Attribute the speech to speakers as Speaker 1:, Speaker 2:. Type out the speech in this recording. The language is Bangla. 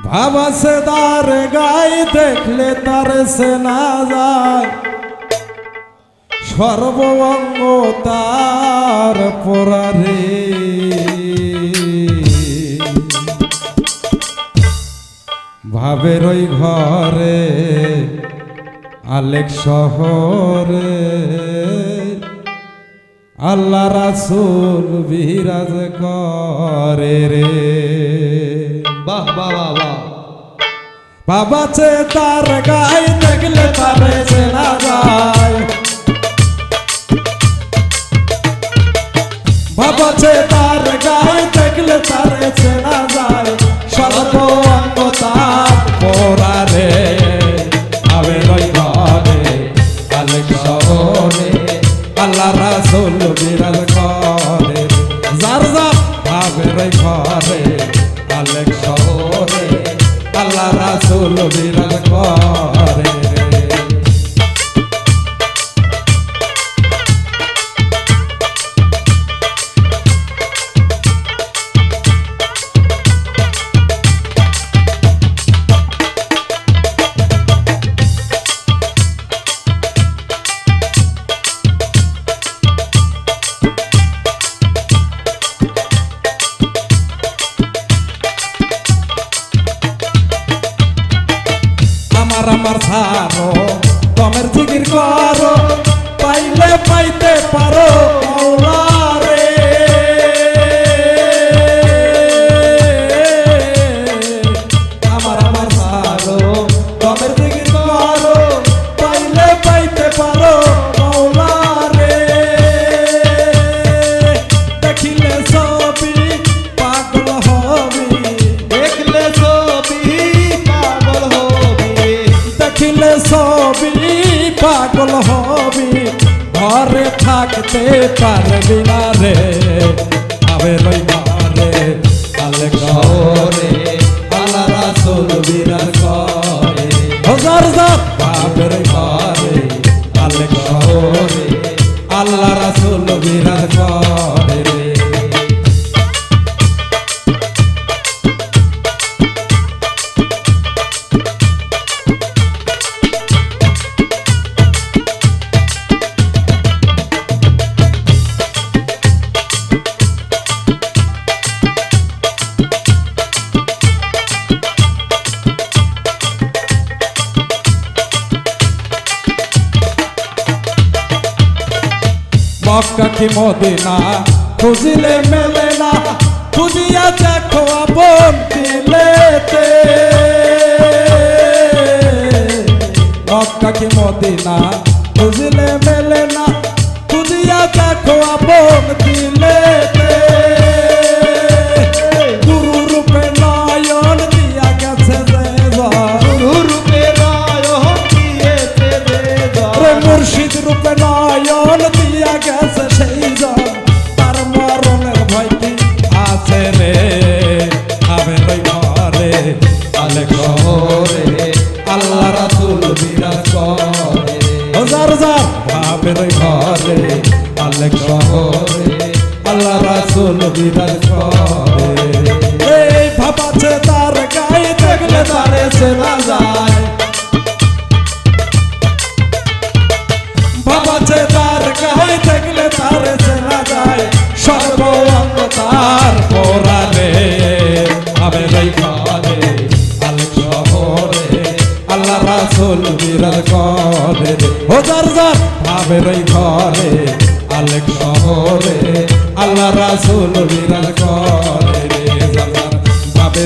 Speaker 1: ভাবাসে তার গাই দেখলে তার সে না যায়। সর্বঙ্গ তার পরারে। ভাবের ওই ঘরে, আলেক শহরে। আল্লাহ রাসুল বিরাজ করে রে।
Speaker 2: বাহ বাহ বাহ বাহ।
Speaker 1: বাবা চে তার গায়ে আমার আমার ছাড়ো কমের জিগির করো পাইলে পাইতে পারো মৌলা। পাগল হবি ঘরে থাকতে পারবি না রে। আবে লই ঘরে আলে ঘরে মক্কা কি মদিনা? খুঁজিলে মেলে না। খুঁজিয়া দেখো আপন দিলেতে মক্কা কি মদিনা? খুঁজিলে মেলে না। খুঁজিয়া দেখো আপন দিলেতে ঘরে, আলে ঘরে, আল্লাহ রাসূল বিরাজ করে। হাজার হাজার বাপের ঘরে, আলে ঘরে, আল্লাহ রাসূল বিরাজ করে। এই ভাবাছে তার গায়ে, দেখলে তারে সে যায়। আল্লাহ রাসুল বিরাজ করে ও যার যার ভাবে রই ঘরে, আলেক শহরে, আল্লাহ রাসুল বিরাজ করে যার যার ভাবে